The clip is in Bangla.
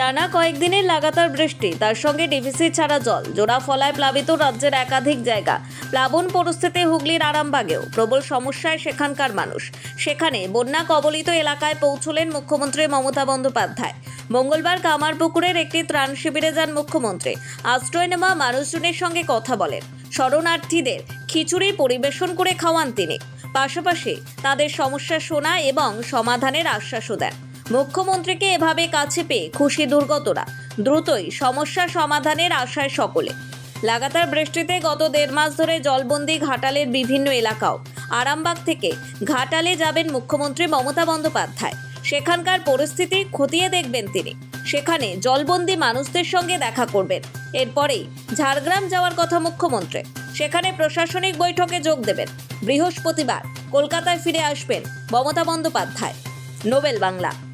টানা কয়েকদিনের লাগাতার বৃষ্টি, তার সঙ্গে ডিভিসি ছাড়া জল, জোড়া ফলায় প্লাবিত রাজ্যের একাধিক জায়গা। প্লাবন পরিস্থিতি হুগলির আরামবাগেও প্রবল সমস্যায় সেখানকার মানুষ। সেখানে বন্যা কবলিত এলাকায় পৌঁছলেন মুখ্যমন্ত্রী মমতা বন্দ্যোপাধ্যায়। মঙ্গলবার কামারপুকুরের একটি ত্রাণ শিবিরে যান মুখ্যমন্ত্রী। আশ্রয় নেওয়া মানুষজনের সঙ্গে কথা বলেন। শরণার্থীদের খিচুড়ি পরিবেশন করে খাওয়ান তিনি। পাশাপাশি তাদের সমস্যা শোনা এবং সমাধানের আশ্বাসও দেন। মুখ্যমন্ত্রীকে এভাবে কাছে পেয়ে খুশি দুর্গতরা, দ্রুতই সমস্যা সমাধানের আশায় সকলে। লাগাতার বৃষ্টিতে গত দেড় মাস ধরে জলবন্দি ঘাটালের বিভিন্ন এলাকাও। আরামবাগ থেকে ঘাটালে যাবেন মুখ্যমন্ত্রী মমতা বন্দ্যোপাধ্যায়। সেখানকার পরিস্থিতি খতিয়ে দেখবেন তিনি। সেখানে জলবন্দি মানুষদের সঙ্গে দেখা করবেন। এরপরেই ঝাড়গ্রাম যাওয়ার কথা মুখ্যমন্ত্রী। সেখানে প্রশাসনিক বৈঠকে যোগ দেবেন। বৃহস্পতিবার কলকাতায় ফিরে আসবেন মমতা বন্দ্যোপাধ্যায়। নোবেল বাংলা।